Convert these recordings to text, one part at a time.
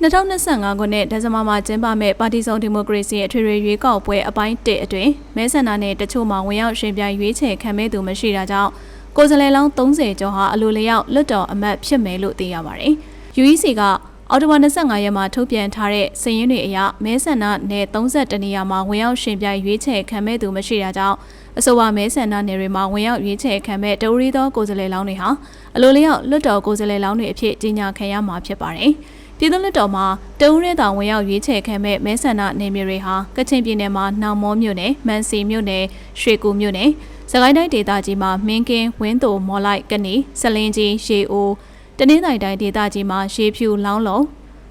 2025ခုနှစ်ဒီဇင်ဘာမှာကျင်းပမဲ့ပါတီစုံဒီမိုကရေစီအထွေထွေရွေးကောက်ပွဲအပိုင်း1အတွင်းမဲဆန္ဒနယ်တချို့မှာဝင်ရောက်ရှင်ပြိုင်ရွေးချယ်ခံမဲ့သူမရှိတာကြောင့်ကိုယ်စားလှယ်လောင်း30ကျော်ဟာအလိုလျောက်လွတ်တော်အမတ်ဖြစ်မယ်လို့သိရပါတယ်။ UEC က အော်တိုဘာ25ရက်မှာထုတ်ပြန်ထားတဲ့စာရင်းတွေအရမဲဆန္ဒနယ်32နေရာမှာဝင်ရောက်ရှင်ပြိုင်ရွေးချယ်ခံမဲ့သူမရှိတာကြောင့်အဆိုပါမဲဆန္ဒနယ်တွေမှာဝင်ရောက်ရွေးချယ်ခံမဲ့တဝရီသောကိုယ်စားလှယ်လောင်းတွေဟာအလိုလျောက်လွတ်တော်ကိုယ်စားလှယ်လောင်းတွေအဖြစ်ကြီးညာခံရမှာဖြစ်ပါတယ်။ပြည်သူ့လွှတ်တော်မှာတဦးရဲတောင်ဝင်ရောက်ရွေးချယ်ခံမဲ့မဲဆန္ဒနယ်မြေတွေဟာကချင်ပြည်နယ်မှာနောင်မောမြို့နယ်မန်စီမြို့နယ်ရွှေကူမြို့နယ်စကိုင်းတိုင်းဒေသကြီးမှာမင်းကင်းဝင်းတိုမော်လိုက်ကနေစလင်းကြီးရေအို တနင်္သာရီတိုင်းဒေသကြီးမှာရေဖြူလောင်းလုံး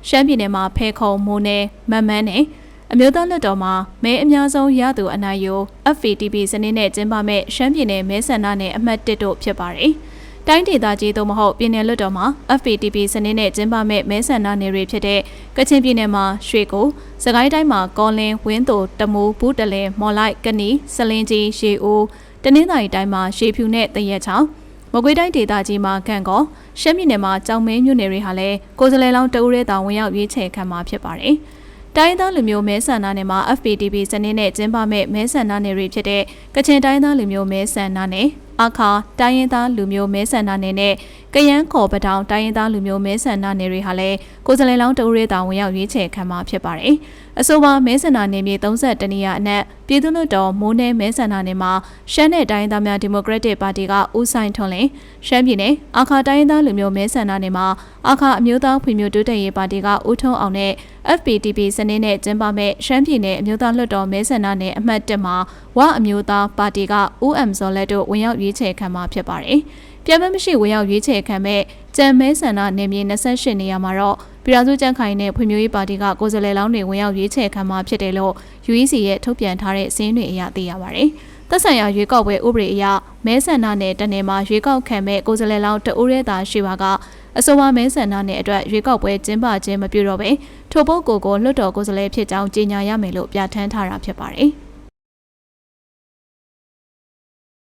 ရှမ်းပြည်နယ်မှာဖဲခုံမိုးနယ်မမန်းနယ်အမျိုးသားလက်တော်မှာမဲအများဆုံးရသူအနိုင်ယူ FPTP စနစ်နဲ့ကျင်းပမဲ့ရှမ်းပြည်နယ်မဲဆန္ဒနယ်အမှတ်1တို့ဖြစ်ပါတယ်။တိုင်းဒေသကြီးသို့မဟုတ်ပြည်နယ်လွှတ်တော်မှာ FPTP စနစ်နဲ့ကျင်းပမဲ့မဲဆန္ဒနယ်တွေဖြစ်တဲ့ကချင်ပြည်နယ်မှာရွှေကိုစကိုင်းတိုင်းမှာကောလင်းဝင်းတိုတမူဘူးတလင်မော်လိုက်ကနီစလင်းကြီးရေအိုးတနင်္သာရီတိုင်းမှာရေဖြူနဲ့တရက်ချောင်း မကွေးတိုင်းဒေသကြီးမှာကန့်ကောရှမ်းပြည်နယ်မှာကြောင်မဲမြို့နယ်တွေဟာလည်းကိုယ်စားလှယ်လောင်းတဦးရဲတာဝင်ရောက်ရွေးချယ်ခံမှာဖြစ်ပါတယ်။တိုင်းသားလူမျိုးမဲဆန္ဒနယ်မှာ FPTP စနစ်နဲ့ကျင်းပမဲ့မဲဆန္ဒနယ်တွေဖြစ်တဲ့ကချင်တိုင်းသားလူမျိုးမဲဆန္ဒနယ်အခါတိုင်းရင်းသားလူမျိုးမဲဆန္ဒနယ်နဲ့ကယန်းခေါ်ပတောင်တိုင်းရင်းသားလူမျိုးမဲဆန္ဒနယ်တွေဟာလည်းကိုယ်စားလှယ်လောင်းတဦးရဲတာဝင်ရောက်ရွေးချယ်ခံမှာဖြစ်ပါတယ်။အဆိုပါမဲဆန္ဒနယ်မြေ32နေရာအနက်ပြည်သူ့လွှတ်တော်မိုးနယ်မဲဆန္ဒနယ်မှာရှမ်းနယ်တိုင်းသားများဒီမိုကရက်တစ်ပါတီကဦးဆိုင်ထွန်းလင်းရှမ်းပြည်နယ်အခါတိုင်းရင်းသားလူမျိုးမဲဆန္ဒနယ်မှာအခါအမျိုးသားဖွံ့ဖြိုးတိုးတက်ရေးပါတီကဦးထုံးအောင်နဲ့ FPTP စနစ်နဲ့ကျင်းပမဲ့ရှမ်းပြည်နယ်အမျိုးသားလွှတ်တော်မဲဆန္ဒနယ်အမှတ်1မှာဝအမျိုးသားပါတီက UM ဇော်လက်တို့ဝင်ရောက်ရွေးချယ်ခံမှာဖြစ်ပါတယ်။ ပြမမရှိဝင်ရောက်ရွေးချယ်ခံမဲ့ကြံမဲဆန္ဒနယ်မြေ28နေရာမှာတော့ပြည်ထောင်စုကြံ့ခိုင်နဲ့ဖွံ့ဖြိုးရေးပါတီကကိုယ်စားလှယ်လောင်းတွေဝင်ရောက်ရွေးချယ်ခံမှာဖြစ်တယ်လို့ UEC ရဲ့ထုတ်ပြန်ထားတဲ့စာရင်းတွေအရသိရပါတယ်။သက်ဆိုင်ရာရွေးကောက်ပွဲဥပဒေအရမဲဆန္ဒနယ်တနယ်မှာရွေးကောက်ခံမဲ့ကိုယ်စားလှယ်လောင်းတဦးရဲသာရှိပါကအဆိုပါမဲဆန္ဒနယ်အတွက်ရွေးကောက်ပွဲကျင်းပခြင်းမပြုတော့ဘဲထို့ပုဂ္ဂိုလ်ကိုလွှတ်တော်ကိုယ်စားလှယ်ဖြစ်ကြောင်းကြေညာရမယ်လို့ပြဋ္ဌာန်းထားတာဖြစ်ပါတယ်။